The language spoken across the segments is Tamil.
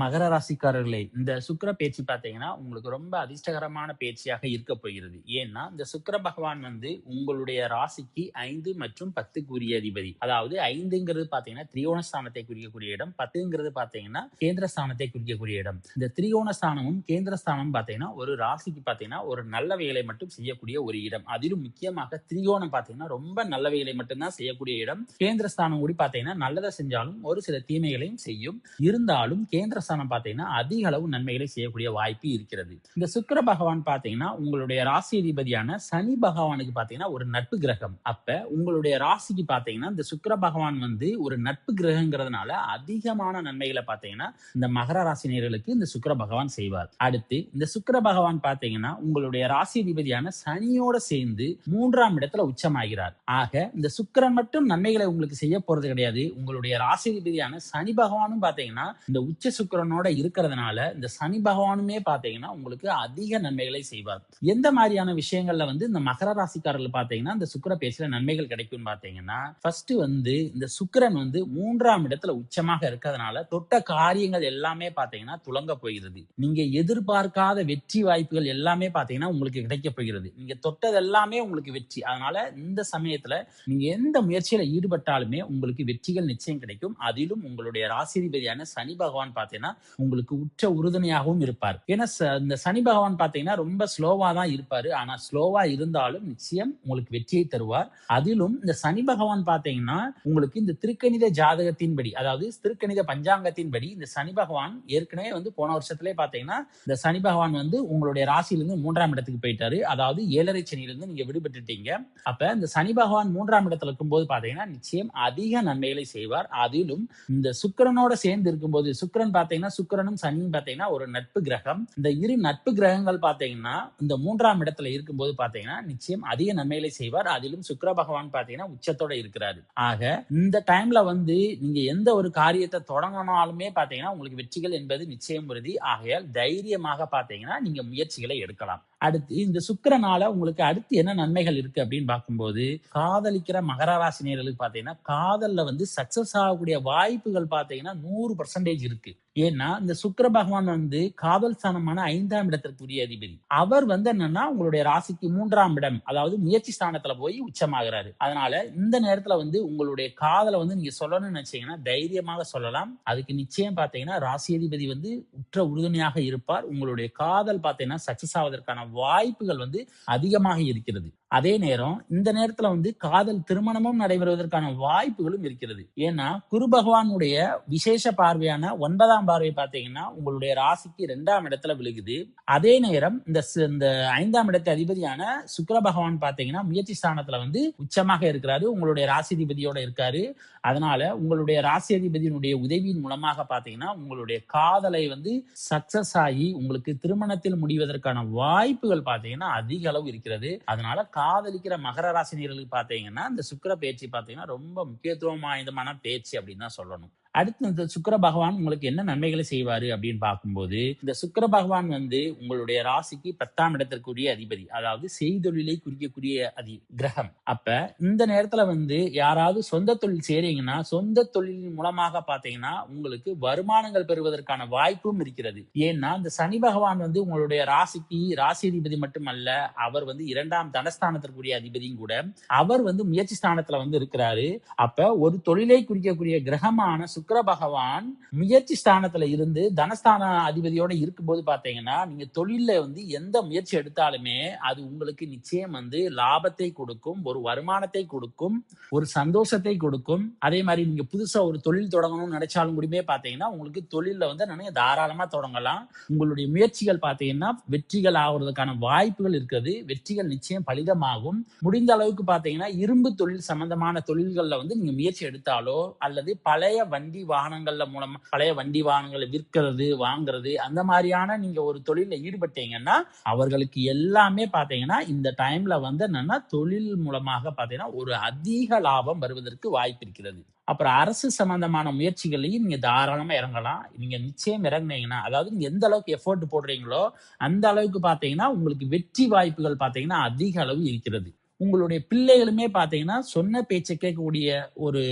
மகர ராசிக்காரர்களே இந்த சுக்கிர பேச்சு பார்த்தீங்கன்னா உங்களுக்கு ரொம்ப அதிர்ஷ்டகரமான பேச்சியாக இருக்க போகிறது. ஏன்னா இந்த சுக்கர பகவான் வந்து உங்களுடைய ராசிக்கு ஐந்து மற்றும் பத்துக்குரிய அதிபதி. அதாவது ஐந்துங்கிறது பார்த்தீங்கன்னா திரியோண ஸ்தானத்தை குறிக்கக்கூடிய இடம். பத்துங்கிறது பார்த்தீங்கன்னா கேந்திர ஸ்தானத்தை குறிக்கக்கூடிய இடம். இந்த திரியோண ஸ்தானமும் கேந்திர ஸ்தானம் பார்த்தீங்கன்னா ஒரு ராசிக்கு பார்த்தீங்கன்னா ஒரு நல்ல வேலை மட்டும் செய்யக்கூடிய ஒரு இடம். அதிலும் முக்கியமாக திரியோணம் பார்த்தீங்கன்னா ரொம்ப நல்ல வேலை மட்டும்தான் செய்யக்கூடிய இடம். கேந்திர ஸ்தானம் கூட பார்த்தீங்கன்னா நல்லதை செஞ்சாலும் ஒரு சில தீமைகளையும் செய்யும். இருந்தாலும் கேந்திர ஸ்தானம் பார்த்தீங்கன்னா அதிக அளவு நன்மைகளை செய்யக்கூடிய வாய்ப்பு இருக்கிறது. இந்த சுக்கர பகவான் பார்த்தீங்கன்னா உங்களுடைய ராசி அதிபதியான சனி பகவானுக்கு பார்த்தீங்கன்னா ஒரு நட்பு கிரகம். அப்ப உங்களுடைய ராசிக்கு பார்த்தீங்கன்னா இந்த சுக்கர பகவான் வந்து ஒரு நட்பு கிரகங்கிறதுனால அதிகமான நன்மைகளை பார்த்தீங்கன்னா இந்த மகர ராசினியர்களுக்கு இந்த சுக்கர பகவான் செய்வார். அடுத்து இந்த சுக்கர பகவான் பார்த்தீங்கன்னா உங்களுடைய ராசி அதிபதியான சனியோட சேர்ந்து மூன்றாம் இடத்துல உச்சமாகிறார். ஆக இந்த சுக்கரன் மட்டும் நன்மைகளை உங்களுக்கு செய்ய போறது கிடையாது. உங்களுடைய ராசி அதிபதியான சனி பகவானும் பார்த்தீங்கன்னா இந்த உச்ச சுக்கரனோட இருக்கிறதுனால இந்த சனி பகவானுமே பாத்தீங்கன்னா உங்களுக்கு அதிக நன்மைகளை செய்வார். எந்த மாதிரியான விஷயங்கள்ல வந்து இந்த மகர ராசிக்காரர்கள் பாத்தீங்கன்னா இந்த சுக்கிர பேச்சுல நன்மைகள் கிடைக்கும் பாத்தீங்கன்னா ஃபர்ஸ்ட் வந்து இந்த சுக்கரன் வந்து மூன்றாம் இடத்துல உச்சமாக இருக்கிறதுனால தொட்ட காரியங்கள் எல்லாமே பாத்தீங்கன்னா துலங்க போகிறது. நீங்க எதிர்பார்க்காத வெற்றி வாய்ப்புகள் எல்லாமே பாத்தீங்கன்னா உங்களுக்கு கிடைக்க போகிறது. நீங்க தொட்டது எல்லாமே உங்களுக்கு வெற்றி. அதனால இந்த சமயத்துல நீங்க எந்த முயற்சியில ஈடுபட்டாலுமே உங்களுக்கு வெற்றிகள் நிச்சயம் கிடைக்கும். அதிலும் உங்களுடைய ராசிதிபதியான சனி பகவான் பார்த்தீங்கன்னா பார்த்தீங்கன்னா உங்களுக்கு உற்ற உறுதுணையாகவும் இருப்பார். ஏன்னா இந்த சனி பகவான் பார்த்தீங்கன்னா ரொம்ப ஸ்லோவா தான் இருப்பாரு. ஆனா ஸ்லோவா இருந்தாலும் நிச்சயம் உங்களுக்கு வெற்றியை தருவார். அதிலும் இந்த சனி பகவான் பார்த்தீங்கன்னா உங்களுக்கு இந்த திருக்கணித ஜாதகத்தின்படி அதாவது திருக்கணித பஞ்சாங்கத்தின்படி இந்த சனி பகவான் ஏற்கனவே வந்து போன வருஷத்துல பாத்தீங்கன்னா இந்த சனி பகவான் வந்து உங்களுடைய ராசியிலிருந்து மூன்றாம் இடத்துக்கு போயிட்டாரு. அதாவது ஏழரை சனியிலிருந்து நீங்க விடுபட்டுட்டீங்க. அப்ப இந்த சனி பகவான் மூன்றாம் இடத்துல இருக்கும்போது பாத்தீங்கன்னா நிச்சயம் அதிக நன்மைகளை செய்வார். அதிலும் இந்த சுக்கரனோட சேர்ந்து இருக்கும்போது சுக்கரன் பாத்தீங்கன்னா சுக்கிரனும் சனியும் பாத்தீங்கன்னா ஒரு நட்பு கிரகம். இந்த இரு நட்பு கிரகங்கள் பாத்தீங்கன்னா இந்த மூன்றாம் இடத்துல இருக்கும்போது பாத்தீங்கன்னா நிச்சயம் அதிக நன்மைகளை செய்வார். அதிலும் சுக்கிர பகவான் பாத்தீங்கன்னா உச்சத்தோட இருக்கிறாரு. ஆக இந்த டைம்ல வந்து நீங்க எந்த ஒரு காரியத்தை தொடங்கினாலுமே பாத்தீங்கன்னா உங்களுக்கு வெற்றிகள் என்பது நிச்சயம் உறுதி. ஆகையால் தைரியமாக பாத்தீங்கன்னா நீங்க முயற்சிகளை எடுக்கலாம். அடுத்து இந்த சுக்கரனால உங்களுக்கு அடுத்து என்ன நன்மைகள் இருக்கு அப்படின்னு பார்க்கும்போது காதலிக்கிற மகர ராசினியர்களுக்கு பாத்தீங்கன்னா காதல்ல வந்து சக்சஸ் ஆகக்கூடிய வாய்ப்புகள் பாத்தீங்கன்னா நூறு பர்சன்டேஜ் இருக்கு. ஏன்னா இந்த சுக்கர பகவான் வந்து காதல் ஸ்தானமான ஐந்தாம் இடத்திற்குரிய அதிபதி. அவர் வந்து என்னன்னா உங்களுடைய ராசிக்கு மூன்றாம் இடம் அதாவது முயற்சி ஸ்தானத்துல போய் உச்சமாகிறாரு. அதனால இந்த நேரத்துல வந்து உங்களுடைய காதலை வந்து நீங்க சொல்லணும்னு நினைச்சீங்கன்னா தைரியமாக சொல்லலாம். அதுக்கு நிச்சயம் பாத்தீங்கன்னா ராசி அதிபதி வந்து உற்ற உறுதுணையாக இருப்பார். உங்களுடைய காதல் பாத்தீங்கன்னா சக்சஸ் ஆவதற்கான வாய்ப்புகள் வந்து அதிகமாக இருக்கிறது. அதே நேரம் இந்த நேரத்துல வந்து காதல் திருமணமும் நடைபெறுவதற்கான வாய்ப்புகளும் இருக்கிறது. ஏன்னா குரு பகவானுடைய விசேஷ பார்வையான ஒன்பதாம் பார்வை பாத்தீங்கன்னா உங்களுடைய ராசிக்கு இரண்டாம் இடத்துல விழுகுது. அதே நேரம் இந்த இந்த ஐந்தாம் இடத்து அதிபதியான சுக்கர பகவான் பாத்தீங்கன்னா முயற்சி ஸ்தானத்துல வந்து உச்சமாக இருக்கிறாரு. உங்களுடைய ராசிதிபதியோட இருக்காரு. அதனால உங்களுடைய ராசி அதிபதியினுடைய உதவியின் மூலமாக பாத்தீங்கன்னா உங்களுடைய காதலை வந்து சக்சஸ் ஆகி உங்களுக்கு திருமணத்தில் முடிவதற்கான வாய்ப்புகள் பாத்தீங்கன்னா அதிக அளவு இருக்கிறது. அதனால காதலிக்கிற மகர ராசினியர்களுக்கு பார்த்தீங்கன்னா இந்த சுக்கிர பேச்சு பார்த்தீங்கன்னா ரொம்ப முக்கியத்துவம் வாய்ந்தமான பேச்சு அப்படின்னு தான் சொல்லணும். அடுத்து இந்த சுக்கர பகவான் உங்களுக்கு என்ன நன்மைகளை செய்வாரு அப்படின்னு பார்க்கும்போது இந்த சுக்கர பகவான் வந்து உங்களுடைய ராசிக்கு பத்தாம் இடத்திற்குரிய அதிபதி அதாவது செய்தொழிலை குறிக்கக்கூடிய அதி கிரகம். அப்ப இந்த நேரத்துல வந்து யாராவது சொந்த தொழில் செய்றீங்கன்னா சொந்த தொழிலின் மூலமாக பாத்தீங்கன்னா உங்களுக்கு வருமானங்கள் பெறுவதற்கான வாய்ப்பும் இருக்கிறது. ஏன்னா இந்த சனி பகவான் வந்து உங்களுடைய ராசிக்கு ராசி அதிபதி மட்டுமல்ல அவர் வந்து இரண்டாம் தனஸ்தானத்திற்குரிய அதிபதியும் கூட அவர் வந்து முயற்சி ஸ்தானத்துல வந்து இருக்கிறாரு. அப்ப ஒரு தொழிலை குறிக்கக்கூடிய கிரகமான சுக்கர பகவான் முயற்சி ஸ்தானத்துல இருந்து தனஸ்தான அதிபதியோட இருக்கும்போது பாத்தீங்கன்னா நீங்க தொழில்ல வந்து எந்த முயற்சி எடுத்தாலுமே அது உங்களுக்கு நிச்சயம் வந்து லாபத்தை கொடுக்கும் ஒரு வருமானத்தை கொடுக்கும் ஒரு சந்தோஷத்தை கொடுக்கும். அதே மாதிரி நீங்க புதுசா ஒரு தொழில் தொடங்கணும்னு நினைச்சாலும் கூடமே பாத்தீங்கன்னா உங்களுக்கு தொழில வந்து நிறைய தாராளமா தொடங்கலாம். உங்களுடைய முயற்சிகள் பாத்தீங்கன்னா வெற்றிகள் ஆகுறதுக்கான வாய்ப்புகள் இருக்குது. வெற்றிகள் நிச்சயம் பலிதமாகும். முடிந்த அளவுக்கு பாத்தீங்கன்னா இரும்பு தொழில் சம்பந்தமான தொழில்கள்ல வந்து நீங்க முயற்சி எடுத்தாலோ அல்லது பழைய வண்டி வண்டி வாகனங்கள்ல மூலமா பழைய வண்டி வாகனங்களை விற்கிறது வாங்குறது அந்த மாதிரியான நீங்க ஒரு தொழில ஈடுபட்டீங்கன்னா அவர்களுக்கு எல்லாமே பாத்தீங்கன்னா இந்த டைம்ல வந்து என்னன்னா தொழில் மூலமாக பாத்தீங்கன்னா ஒரு அதிக லாபம் வருவதற்கு வாய்ப்பு இருக்கிறது. அப்புறம் அரசு சம்பந்தமான முயற்சிகளையும் நீங்க தாராளமா இறங்கலாம். நீங்க நிச்சயம் இறங்குனீங்கன்னா அதாவது நீங்க எந்த அளவுக்கு எஃபோர்ட் போடுறீங்களோ அந்த அளவுக்கு பாத்தீங்கன்னா உங்களுக்கு வெற்றி வாய்ப்புகள் பாத்தீங்கன்னா அதிக அளவு இருக்கிறது. உங்களுடைய பிள்ளைகளுமே பார்த்தீங்கன்னா சொன்ன பேச்சை கேட்கக்கூடிய ஒரு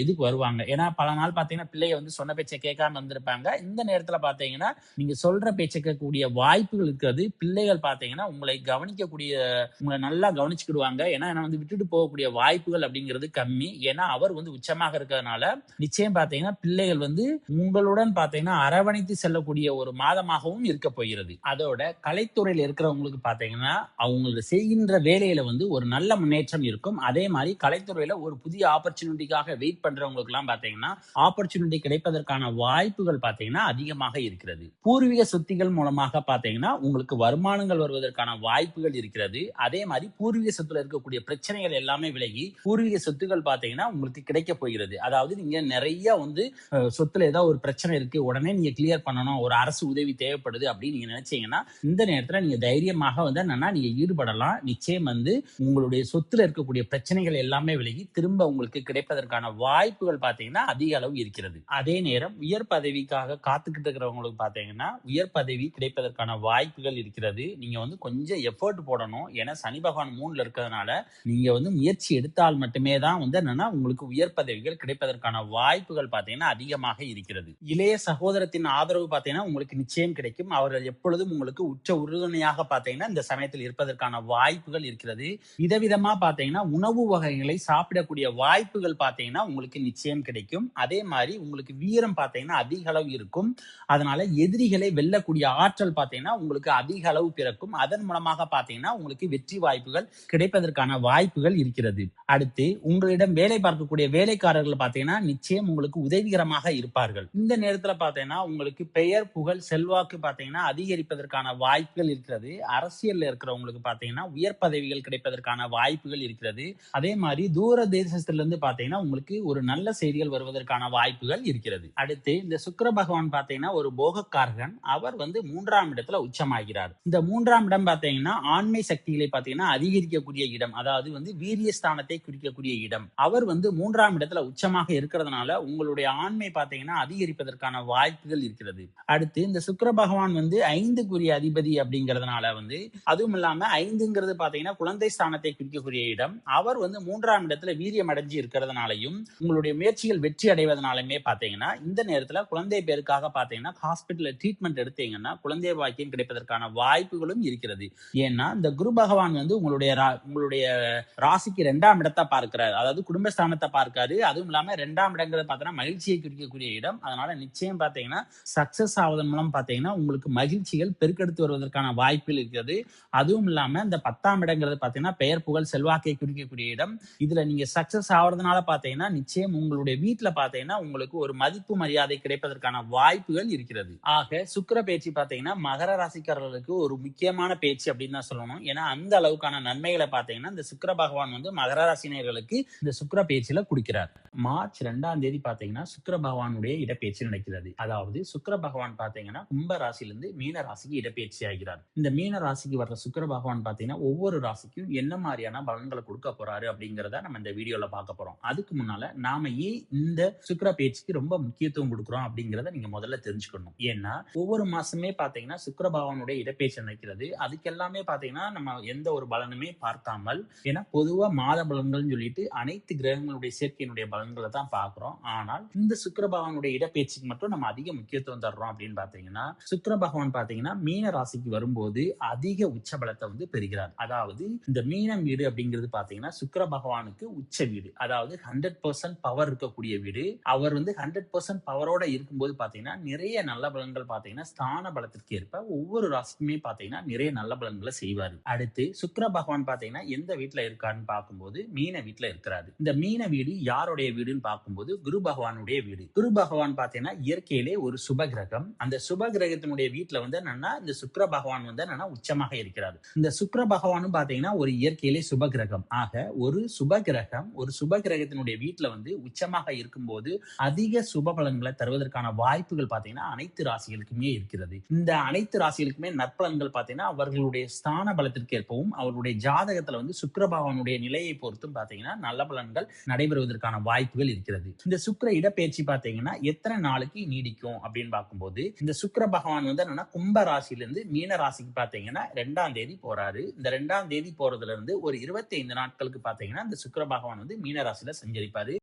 இதுக்கு வருவாங்க. ஏன்னா பல நாள் பார்த்தீங்கன்னா பிள்ளைய வந்து சொன்ன பேச்சை கேட்காம வந்திருப்பாங்க இந்த நேரத்தில் பார்த்தீங்கன்னா நீங்க சொல்ற பேச்சை கேட்கக்கூடிய வாய்ப்புகள் இருக்கிறது. பிள்ளைகள் பார்த்தீங்கன்னா உங்களை கவனிக்கக்கூடிய உங்களை நல்லா கவனிச்சுக்கிடுவாங்க. ஏன்னா என்ன வந்து விட்டுட்டு போகக்கூடிய வாய்ப்புகள் அப்படிங்கிறது கம்மி. ஏன்னா அவர் வந்து உச்சமாக இருக்கிறதுனால நிச்சயம் பார்த்தீங்கன்னா பிள்ளைகள் வந்து உங்களுடன் பார்த்தீங்கன்னா அரவணைத்து செல்லக்கூடிய ஒரு மாதமாகவும் இருக்க போகிறது. அதோட கலைத்துறையில் இருக்கிறவங்களுக்கு பார்த்தீங்கன்னா அவங்க செய்கின்ற வேலையில வந்து ஒரு நல்ல முன்னேற்றம் இருக்கும். அதே மாதிரி கலைத்துறையில ஒரு புதிய ஆப்பர்ச்சுனிட்டிக்காக வெயிட் பண்றவங்களுக்கு எல்லாம் பாத்தீங்கன்னா ஆப்பர்ச்சுனிட்டி கிடைப்பதற்கான வாய்ப்புகள் பாத்தீங்கன்னா அதிகமாக இருக்கிறது. பூர்வீக சொத்துகள் மூலமாக பாத்தீங்கன்னா உங்களுக்கு வருமானங்கள் வருவதற்கான வாய்ப்புகள் இருக்கிறது. அதே மாதிரி பூர்வீக சொத்துல இருக்கக்கூடிய பிரச்சனைகள் எல்லாமே விலகி பூர்வீக சொத்துக்கள் பாத்தீங்கன்னா உங்களுக்கு கிடைக்க போகிறது. அதாவது நீங்க நிறைய வந்து சொத்துல ஏதாவது ஒரு பிரச்சனை இருக்கு உடனே நீங்க கிளியர் பண்ணணும் ஒரு அரசு உதவி தேவைப்படுது அப்படின்னு நீங்க நினைச்சீங்கன்னா இந்த நேரத்துல நீங்க தைரியமாக வந்து என்னன்னா நீங்க ஈடுபடலாம். நிச்சயம் வந்து உங்களுடைய சொத்துல இருக்கக்கூடிய பிரச்சனைகள் எல்லாமே விலகி திரும்ப உங்களுக்கு கிடைப்பதற்கான வாய்ப்புகள் பாத்தீங்கன்னா அதிக அளவு இருக்கிறது. அதே நேரம் உயர் பதவிக்காக காத்துக்கிட்டு இருக்கிறவங்களுக்கு பாத்தீங்கன்னா உயர் பதவி கிடைப்பதற்கான வாய்ப்புகள் இருக்கிறது. நீங்க வந்து கொஞ்சம் எஃபர்ட் போடணும். ஏன்னா சனி பகவான் மூணுல இருக்கிறதுனால நீங்க வந்து முயற்சி எடுத்தால் மட்டுமே தான் வந்து என்னன்னா உங்களுக்கு உயர் பதவிகள் கிடைப்பதற்கான வாய்ப்புகள் பாத்தீங்கன்னா அதிகமாக இருக்கிறது. இளைய சகோதரத்தின் ஆதரவு பாத்தீங்கன்னா உங்களுக்கு நிச்சயம் கிடைக்கும். அவர்கள் எப்பொழுதும் உங்களுக்கு உச்ச உறுதுணையாக பாத்தீங்கன்னா இந்த சமயத்தில் இருப்பதற்கான வாய்ப்புகள் இருக்கிறது. விதவிதமா பாத்தீங்கன்னா உணவு வகைகளை சாப்பிடக்கூடிய வாய்ப்புகள் பாத்தீங்கன்னா உங்களுக்கு நிச்சயம் கிடைக்கும். அதே மாதிரி உங்களுக்கு வீரம் பாத்தீங்கன்னா அதிக அளவு இருக்கும். அதனால எதிரிகளை வெல்லக்கூடிய ஆற்றல் பாத்தீங்கன்னா உங்களுக்கு அதிக அளவு பிறக்கும். அதன் மூலமாக பாத்தீங்கன்னா உங்களுக்கு வெற்றி வாய்ப்புகள் கிடைப்பதற்கான வாய்ப்புகள் இருக்கிறது. அடுத்து உங்களிடம் வேலை பார்க்கக்கூடிய வேலைக்காரர்கள் பாத்தீங்கன்னா நிச்சயம் உங்களுக்கு உதவிகரமாக இருப்பார்கள். இந்த நேரத்துல பாத்தீங்கன்னா உங்களுக்கு பெயர் புகழ் செல்வாக்கு பாத்தீங்கன்னா அதிகரிப்பதற்கான வாய்ப்புகள் இருக்கிறது. அரசியல்ல இருக்கிறவங்களுக்கு பாத்தீங்கன்னா உயர் பதவிகள் கிடைப்பதற்கான வருவதற்கான வாய்ப்புகள் இருக்கிறது. அதே மாதிரி தூர தேசத்திலிருந்து பாத்தீங்கன்னா உங்களுக்கு ஒரு நல்ல செய்திகள் வருவதற்கான வாய்ப்புகள் இருக்கிறது. அடுத்து இந்த சுக்கர பகவான் பாத்தீங்கன்னா ஒரு போகக்காரகன். அவர் வந்து மூன்றாம் இடத்துல உச்சமாகிறார். இந்த மூன்றாம் இடம் பாத்தீங்கன்னா ஆண்மை சக்திகளை பாத்தீங்கன்னா அதிகரிக்கக்கூடிய இடம். அதாவது வந்து வீரிய ஸ்தானத்தை குறிக்கக்கூடிய இடம். அவர் வந்து மூன்றாம் இடத்துல உச்சமாக இருக்கிறதுனால உங்களுடைய ஆண்மை பாத்தீங்கன்னா அதிகரிப்பதற்கான வாய்ப்புகள் இருக்கிறது. அடுத்து இந்த சுக்கர பகவான் வந்து ஐந்துக்குரிய அதிபதி அப்படிங்கிறதுனால வந்து அதுவும் இல்லாம ஐந்துங்கிறது பாத்தீங்கன்னா குழந்தை ஸ்தானத்தை குறிக்கக்கூடிய இடம். அவர் வந்து மூன்றாம் இடத்துல வீரியம் அடைஞ்சு இருக்கிறதுனாலையும் உங்களுடைய முயற்சிகள் வெற்றி அடைவதனாலுமே பாத்தீங்கன்னா இந்த நேரத்துல குழந்தை பேருக்காக பாத்தீங்கன்னா ஹாஸ்பிட்டல்ல ட்ரீட்மெண்ட் எடுத்தீங்கன்னா குழந்தை பாக்கியம் கிடைப்பதற்கான வாய்ப்புகளும் இருக்கிறது. ஏன்னா இந்த குரு பகவான் வந்து உங்களுடைய உங்களுடைய ராசிக்கு ரெண்டாம் இடத்தை பார்க்கிறார். அதாவது குடும்பஸ்தானத்தை பார்க்காரு. அதுவும் இல்லாம ரெண்டாம் இடங்கிறது பார்த்தீங்கன்னா மகிழ்ச்சியை குறிக்கக்கூடிய இடம். அதனால நிச்சயம் பாத்தீங்கன்னா சக்சஸ் ஆவதன் மூலம் பாத்தீங்கன்னா உங்களுக்கு மகிழ்ச்சிகள் பெருக்கெடுத்து வருவதற்கான வாய்ப்புகள் இருக்கிறது. அதுவும் இல்லாம இந்த பத்தாம் இடங்கிறது பாத்தீங்கன்னா பெயர் புகழ் செல்வாக்கை குறிக்கக்கூடிய இடம். இதுல நீங்க சக்சஸ் ஆவறதுனால பாத்தீங்கன்னா நிச்சயம் உங்களுடைய வீட்டுல பாத்தீங்கன்னா உங்களுக்கு ஒரு மதிப்பு மரியாதை கிடைப்பதற்கான வாய்ப்புகள் இருக்கிறது. ஆக சுக்கர பேச்சு பாத்தீங்கன்னா மகர ராசிக்காரர்களுக்கு ஒரு முக்கியமான பேச்சு அப்படின்னு தான் சொல்லணும். ஏன்னா அந்த அளவுக்கான நன்மைகளை பாத்தீங்கன்னா இந்த சுக்கர பகவான் வந்து மகர ராசினியர்களுக்கு இந்த சுக்கர பேச்சுல குடிக்கிறார். மார்ச் ரெண்டாம் தேதி பாத்தீங்கன்னா சுக்கர பகவானுடைய இடப்பெயர்ச்சி நடக்கிறது. அதாவது சுக்கர பகவான் பாத்தீங்கன்னா கும்ப ராசியிலிருந்து மீன ராசிக்கு இடப்பெயர்ச்சி ஆகிறார். இந்த மீன ராசிக்கு வர்ற சுக்கிர பகவான் பாத்தீங்கன்னா ஒவ்வொரு ராசிக்கும் என்ன மாதிரியான பலன்களை கொடுக்க போறாரு அப்படிங்கறத நம்ம இந்த வீடியோல பார்க்க போறோம். அதுக்கு முன்னால நாம ஏன் இந்த சுக்கர பேச்சுக்கு ரொம்ப முக்கியத்துவம் கொடுக்குறோம் அப்படிங்கறத நீங்க முதல்ல தெரிஞ்சுக்கணும். ஏன்னா ஒவ்வொரு மாசமே பாத்தீங்கன்னா சுக்கர பகவானுடைய இடப்பேச்சு நடக்கிறது. அதுக்கு எல்லாமே பாத்தீங்கன்னா நம்ம எந்த ஒரு பலனுமே பார்க்காமல் ஏன்னா பொதுவா மாத பலன்கள்னு சொல்லிட்டு அனைத்து கிரகங்களுடைய சேர்க்கையினுடைய பலன்களை தான் பாக்குறோம் ஆனால் இந்த சுக்கர பகவானுடைய இடப்பேச்சுக்கு மட்டும் நம்ம அதிக முக்கியத்துவம் தர்றோம் அப்படின்னு பாத்தீங்கன்னா சுக்கர பகவான் பாத்தீங்கன்னா மீன ராசிக்கு வரும்போது அதிக உச்ச பலத்தை வந்து பெறுகிறார். அதாவது இந்த மீனம் வீடு அப்படிங்கிறது பாத்தீங்கன்னா சுக்கர பகவானுக்கு உச்ச வீடு. அதாவது ஹண்ட்ரட் பர்சன்ட் பவர் இருக்கக்கூடிய வீடு. அவர் வந்து ஹண்ட்ரட் பர்சன்ட் பவரோட இருக்கும்போது பாத்தீங்கன்னா நிறைய நல்ல பலன்கள் பாத்தீங்கன்னா ஸ்தான பலத்திற்கு ஏற்ப ஒவ்வொரு ராசிக்குமே பாத்தீங்கன்னா நிறைய நல்ல பலன்களை செய்வார். அடுத்து சுக்கர பகவான் பாத்தீங்கன்னா எந்த வீட்டுல இருக்காருன்னு பார்க்கும்போது மீன வீட்டுல இருக்கிறாரு. இந்த மீன வீடு யாருடைய வீடுன்னு பார்க்கும்போது குரு பகவானுடைய வீடு. குரு பகவான் பாத்தீங்கன்னா இயற்கையிலே ஒரு சுப கிரகம். அந்த சுப கிரகத்தினுடைய வீட்டுல வந்து என்னன்னா இந்த சுக்கர பகவான் வந்து என்னன்னா உச்சமாக இருக்கிறார். இந்த சுக்கர பகவானும் பாத்தீங்கன்னா ஒரு இயற்கையிலே சுப கிரகம் ஆக ஒரு சுப கிரகம் ஒரு சுப கிரகத்தினுடைய வீட்டுல வந்து உச்சமாக இருக்கும்போது அதிக சுப பலன்களை தருவதற்கான வாய்ப்புகள் பாத்தீங்கன்னா அனைத்து ராசிகளுக்குமே இருக்கிறது. இந்த அனைத்து ராசிகளுக்குமே நற்பலன்கள் பாத்தீங்கன்னா அவர்களுடைய ஸ்தான பலத்திற்கு ஏற்பவும் அவர்களுடைய ஜாதகத்துல வந்து சுக்கரபாவனுடைய நிலையை பொறுத்தும் பாத்தீங்கன்னா நல்ல பலன்கள் நடைபெறுவதற்கான வாய்ப்புகள் இருக்கிறது. இந்த சுக்கர இடப்பெயர்ச்சி பாத்தீங்கன்னா எத்தனை நாளைக்கு நீடிக்கும் அப்படின்னு பார்க்கும்போது இந்த சுக்கர பகவான் வந்து என்னன்னா கும்ப ராசியில இருந்து மீன ராசிக்கு பாத்தீங்கன்னா ரெண்டாம் தேதி போறாரு. இந்த ரெண்டாம் தேதி போறதுல தொடர்ந்து ஒரு இருபத்தி ஐந்து நாட்களுக்கு பாத்தீங்கன்னா இந்த சுக்கர பகவான் வந்து மீனராசியில சஞ்சரிப்பாரு.